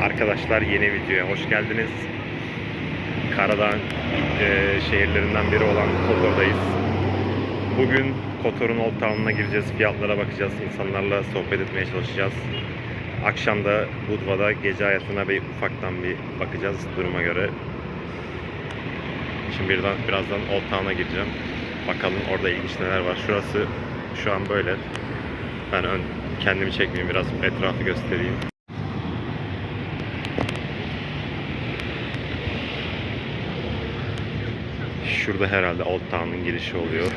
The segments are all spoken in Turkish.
Arkadaşlar yeni videoya hoş geldiniz. Karadağ e, şehirlerinden biri olan Kotor'dayız. Bugün Kotor'un Old Town'una gireceğiz, fiyatlara bakacağız, insanlarla sohbet etmeye çalışacağız. Akşam da Budva'da gece hayatına bir ufaktan bir bakacağız duruma göre. Şimdi birden, birazdan Old Town'a gireceğim. Bakalım orada ilginç neler var. Şurası şu an böyle. Ben ön, kendimi çekmeyeyim biraz etrafı göstereyim. Şurada herhalde Old Town'un girişi oluyor.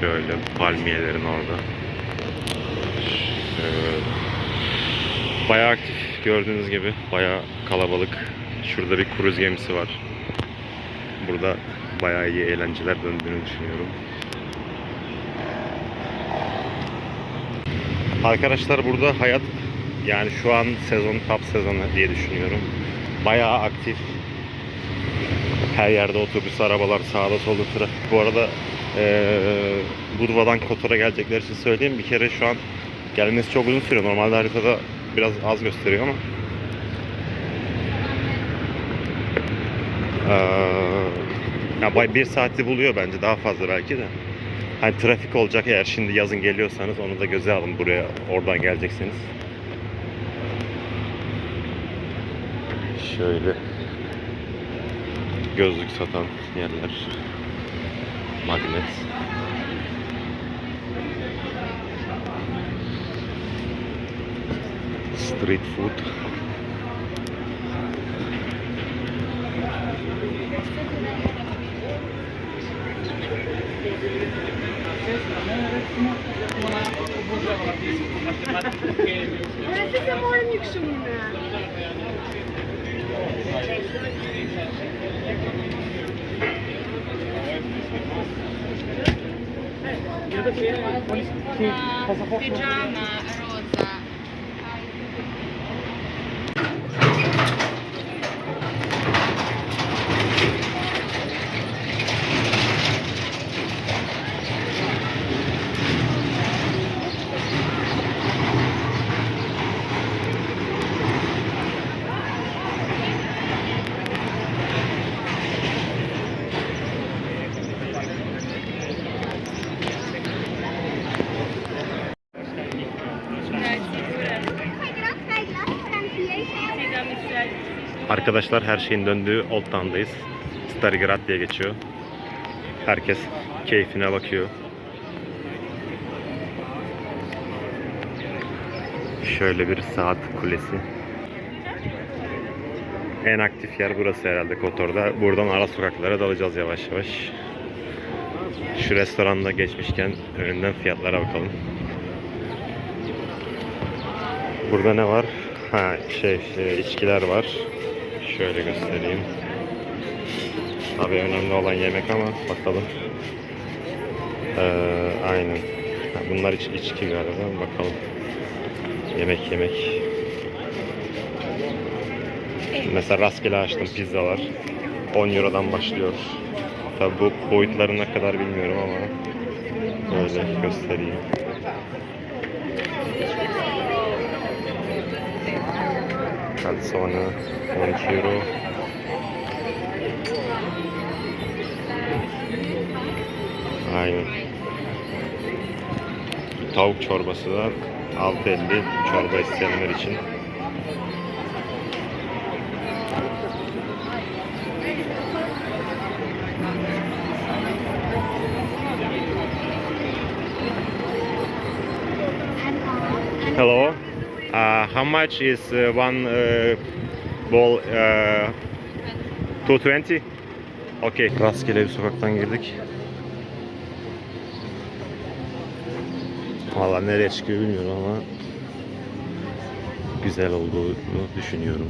Şöyle palmiyelerin orada. Şöyle. Bayağı aktif gördüğünüz gibi. Bayağı kalabalık. Şurada bir kruz gemisi var. Burada bayağı iyi eğlenceler döndüğünü düşünüyorum. Arkadaşlar burada hayat yani şu an sezon top sezonu diye düşünüyorum. Bayağı aktif. Her yerde otobüs, arabalar, sağda solda trafik. Bu arada eee Budva'dan Kotor'a gelecekler için söyleyeyim. Bir kere şu an gelmesi çok uzun sürüyor. Normalde haritada biraz az gösteriyor ama. Eee ya bir saati buluyor bence daha fazla belki de. Hani trafik olacak eğer şimdi yazın geliyorsanız onu da göze alın buraya oradan geleceksiniz. Şöyle gözlük satan yerler. Magnet. Street food. Burası zamanın yükselimi. Pajama, Arkadaşlar her şeyin döndüğü Old Town'dayız. Starigrad diye geçiyor. Herkes keyfine bakıyor. Şöyle bir saat kulesi. En aktif yer burası herhalde Kotor'da. Buradan ara sokaklara dalacağız yavaş yavaş. Şu restoranda geçmişken önünden fiyatlara bakalım. Burada ne var? Ha şey, şey içkiler var. Şöyle göstereyim. Tabii önemli olan yemek ama bakalım. Ee, aynen. Bunlar iç, içki galiba. Bakalım. Yemek yemek. Mesela rastgele açtım pizzalar. 10 Euro'dan başlıyor. Tabi bu boyutları ne kadar bilmiyorum ama böyle göstereyim. Calzone 12 euro. Aynen. Tavuk çorbası da 6.50 çorba isteyenler için. Hello. Uh, how much is uh, one uh, ball? Uh, 220? Okay. Rastgele bir sokaktan girdik. Valla nereye çıkıyor bilmiyorum ama güzel olduğunu düşünüyorum.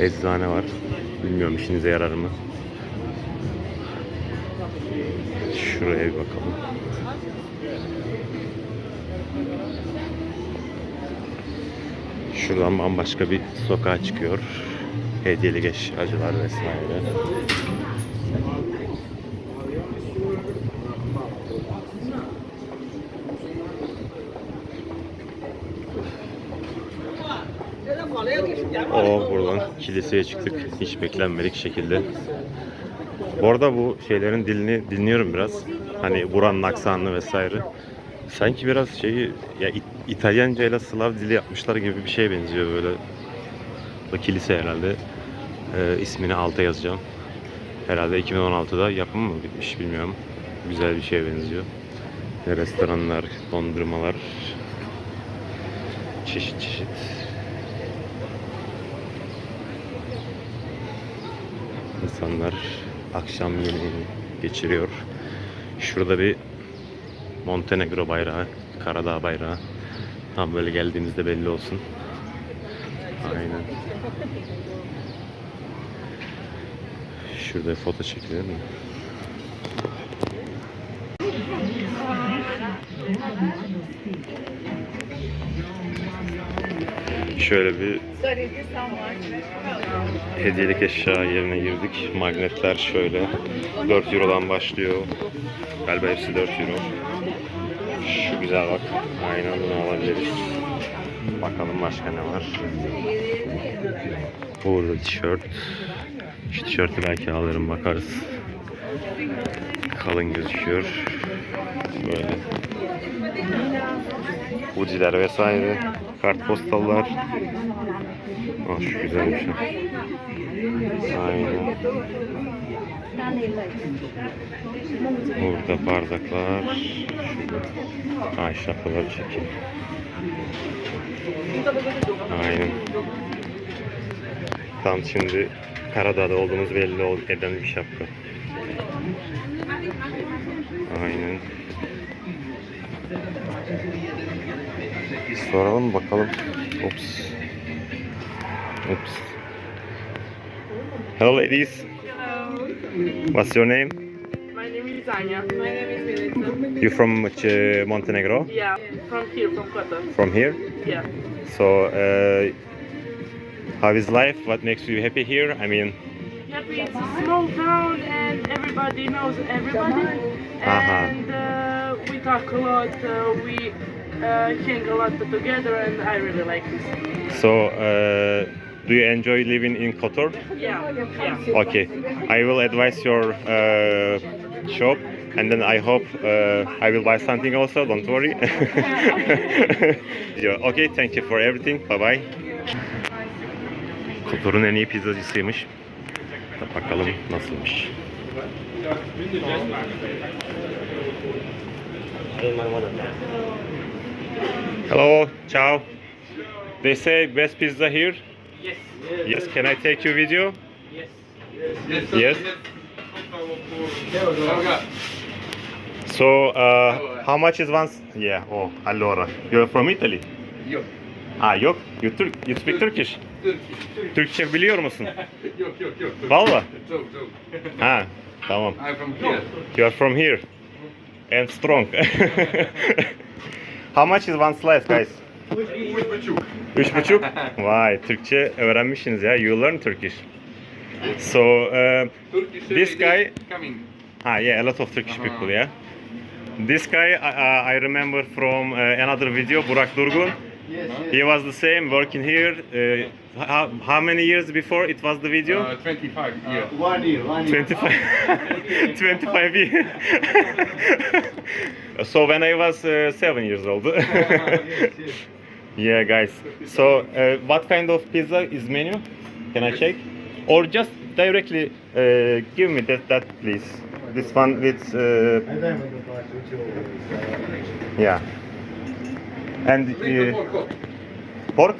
Eczane var. Bilmiyorum işinize yarar mı? Şuraya bir bakalım. Şuradan bambaşka bir sokağa çıkıyor. Hediyelik eşyacılar vesaire. O buradan kiliseye çıktık. Hiç beklenmedik şekilde. Bu arada bu şeylerin dilini dinliyorum biraz. Hani buranın aksanını vesaire. Sanki biraz şeyi ya İtalyanca ile Slav dili yapmışlar gibi bir şeye benziyor böyle. Bu kilise herhalde. Ee, ismini alta yazacağım. Herhalde 2016'da yapımı mı bitmiş bilmiyorum. Güzel bir şeye benziyor. Restoranlar, dondurmalar, çeşit çeşit. İnsanlar akşam yemeğini geçiriyor. Şurada bir Montenegro bayrağı, Karadağ bayrağı. Tam böyle geldiğinizde belli olsun. Aynen. Şurada foto çekilir mi? Şöyle bir hediyelik eşya yerine girdik. Magnetler şöyle 4 Euro'dan başlıyor. Galiba hepsi 4 Euro. Şu güzel bak. Aynen bunu alabiliriz. Bakalım başka ne var. Burada tişört. Şu tişörtü belki alırım bakarız. Kalın gözüküyor. Böyle. Uciler vesaire. Kartpostallar. Aa, şu güzelmiş. Aynen. Burada bardaklar. Ay şapkaları çekeyim. Aynen. Tam şimdi Karadağ'da olduğumuz belli ol- eden bir şapka. Aynen. Soralım bakalım. Ops. Ops. Hello ladies. What's your name? My name is Anya. My name is Melissa. You from uh, Montenegro? Yeah, from here, from Qatar. From here? Yeah. So, uh, how is life? What makes you happy here? I mean, Happy it's a small town and everybody knows everybody. And uh, we talk a lot, uh, we uh, hang a lot together and I really like this. so uh, do you enjoy living in Kotor? Yeah, yeah. Okay, I will advise your uh, shop, and then I hope uh, I will buy something also. Don't worry. Yeah, okay, thank you for everything. Bye bye. Kotor'un en iyi pizzacısıymış. Bakalım nasılmış. Hello, ciao. They say best pizza here. Yes. Yes, can I take your video? Yes. Yes. So, uh, how much is one? Yeah. Oh, allora. You're from Italy? Yok. Ah, yok. You Turk. You speak Turkish. Türk. Türkçe biliyor musun? Yok yok yok. Valla. Çok çok. Ha, tamam. I'm from here. You are from here. And strong. how much is one slice, guys? Üç buçuk. Üç buçuk. Vay, Türkçe öğrenmişsiniz ya. You learn Turkish. So, uh, Turkish This guy- coming. Ah, yeah, a lot of Turkish people, yeah. This guy I, uh, I remember from uh, another video, Burak Durgun. He was the same, working here. Uh, how, how many years before it was the video? Uh, 25 years. One year, one year. 25, 25 years. so when I was uh, seven years old. Yeah, guys. So, uh, what kind of pizza is menu? Can I check? Or just directly uh, give me that, that please. This one with. Uh, yeah. And uh, pork?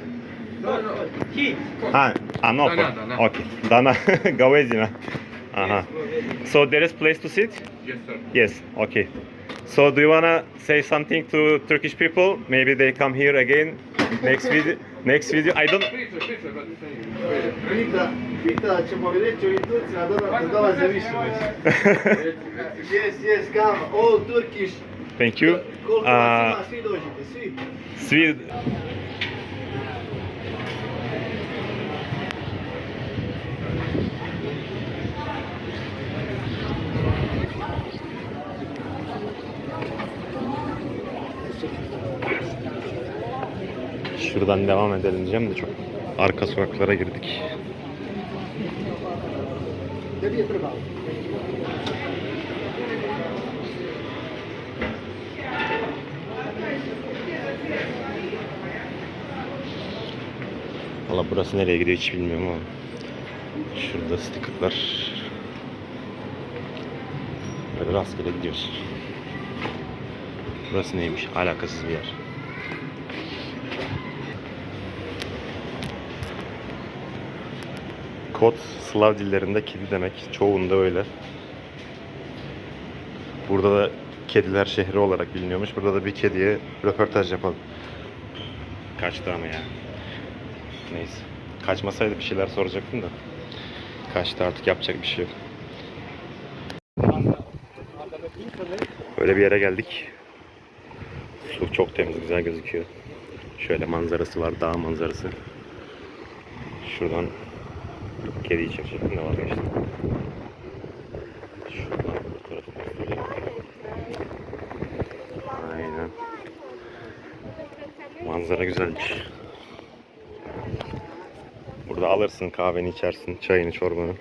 No, no, heat. Ah, ah no, pork. Dana. Okay, Dana Gavesina. Uh -huh. So there is place to sit? Yes, sir. Yes. Okay. So do you wanna say something to Turkish people? Maybe they come here again next video. Next video. I don't. Yes, yes, come, all Turkish. Thank you. Uh, svi Şuradan devam edelim diyeceğim de çok arka sokaklara girdik. Valla burası nereye gidiyor hiç bilmiyorum ama şurada stickerlar böyle rastgele gidiyoruz. Burası neymiş? Alakasız bir yer. Kod Slav dillerinde kedi demek. Çoğunda öyle. Burada da kediler şehri olarak biliniyormuş. Burada da bir kediye röportaj yapalım. Kaçtı ama ya. Neyse. Kaçmasaydı bir şeyler soracaktım da. Kaçtı artık yapacak bir şey yok. Böyle bir yere geldik. Su çok temiz, güzel gözüküyor. Şöyle manzarası var, dağ manzarası. Şuradan kedi çiftliğinde var işte. Şuradan göstereyim. Aynen. Manzara güzelmiş. Burada alırsın kahveni içersin, çayını, çorbanı.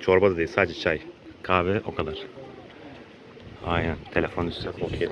Çorba da değil, sadece çay. Kahve o kadar. Aynen. Telefon üstü okey.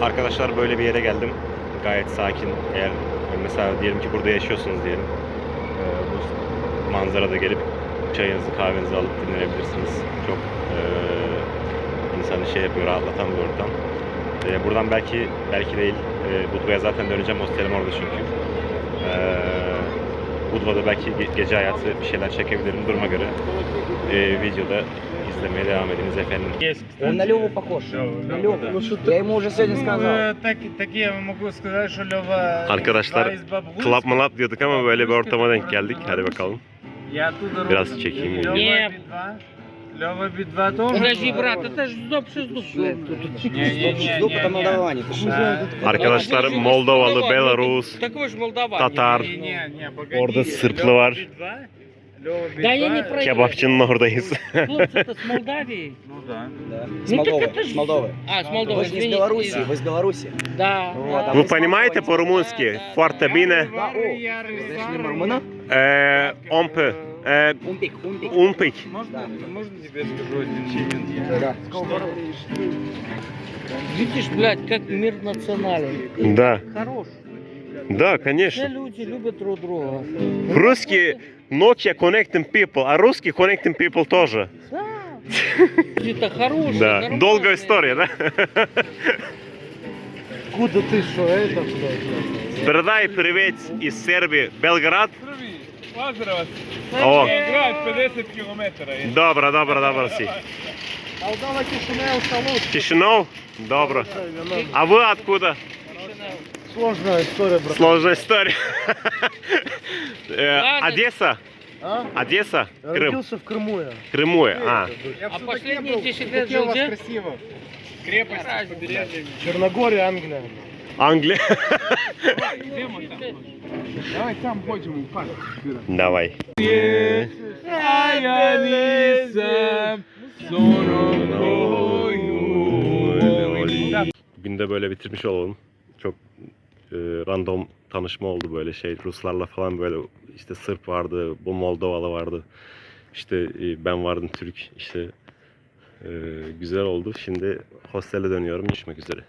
Arkadaşlar böyle bir yere geldim. Gayet sakin. Eğer mesela diyelim ki burada yaşıyorsunuz diyelim. Ee, bu manzarada gelip çayınızı kahvenizi alıp dinlenebilirsiniz. Çok e, insanı şey yapıyor, rahatlatan bir ortam. E, buradan belki belki değil. E, Budva'ya zaten döneceğim. Hostelim orada çünkü. E, Budva'da belki ge- gece hayatı bir şeyler çekebilirim duruma göre. E, videoda izlemeye devam ediniz efendim. Он на Леву похож. На Леву. Я ему уже сегодня сказал. Ну, так, так я могу сказать, что Лева Arkadaşlar из Бабгульска. Club Malap diyorduk ama böyle bir ortama denk geldik. Hadi bakalım. Я оттуда Biraz родом. çekeyim Лева bunu. Би-2. Лева Би-2 тоже. Подожди, был брат, родом. это ж зуб все зуб. Не-не-не-не-не. Зуб это Молдаване. ты что? Да. Arkadaşlar Moldovalı, Belarus, Такой же Молдаван. Tatar. Не-не-не, погоди. Orada Sırplı Лева var. Би-2, Лева Да я не Би-2. про Kebapçının oradayız. Хлопцы-то с Молдавии. Ну да. Ну Да. С так Молдовы. это ж- С Молдовы. А, с Молдовы. Вы же не с извините. Беларуси, вы с Беларуси. Да. Вот, а Ви мы с понимаете Молдовы. по-румунски? Foarte bine. Варвары, Яры, Знаешь, Сары. не румына? Е, un peu. Е, Умпик, умпик. un pic. Можно, можно тебе скажу один момент? Да. Видишь, блядь, как мир национален. Да. Хорош. Да, Все конечно. люди любят друг друга. Русский Nokia connecting people, а русский connecting people тоже. Да. Люди-то хорошие. Да. нормальные. Долгая история, да? Куда ты что, это, блядь? Передай привіт із Сербії, Белград. Поздрав вас. О, Град 50 кілометрів. є. добре, добре, добре всі. Молдова, Кишинев, Салут. Кишинов? Добре. А ви откуда? Сложная история, брат. Сложная история. Э, Ладно. Одесса? А? Одесса? Я Крым? родился в Крыму я. Крыму? А, А последние 10 лет жил где? красиво. Крепость, Разница. побережье. Черногория, Англия. Англия. Йдемо там. Давай там ходимо в парк. Давай. Bugün de böyle bitirmiş olalım. Çok e, random tanışma oldu böyle şey. Ruslarla falan böyle işte Sırp vardı, bu Moldovalı vardı. İşte e, ben vardım Türk. İşte e, güzel oldu. Şimdi hostele dönüyorum. Görüşmek üzere.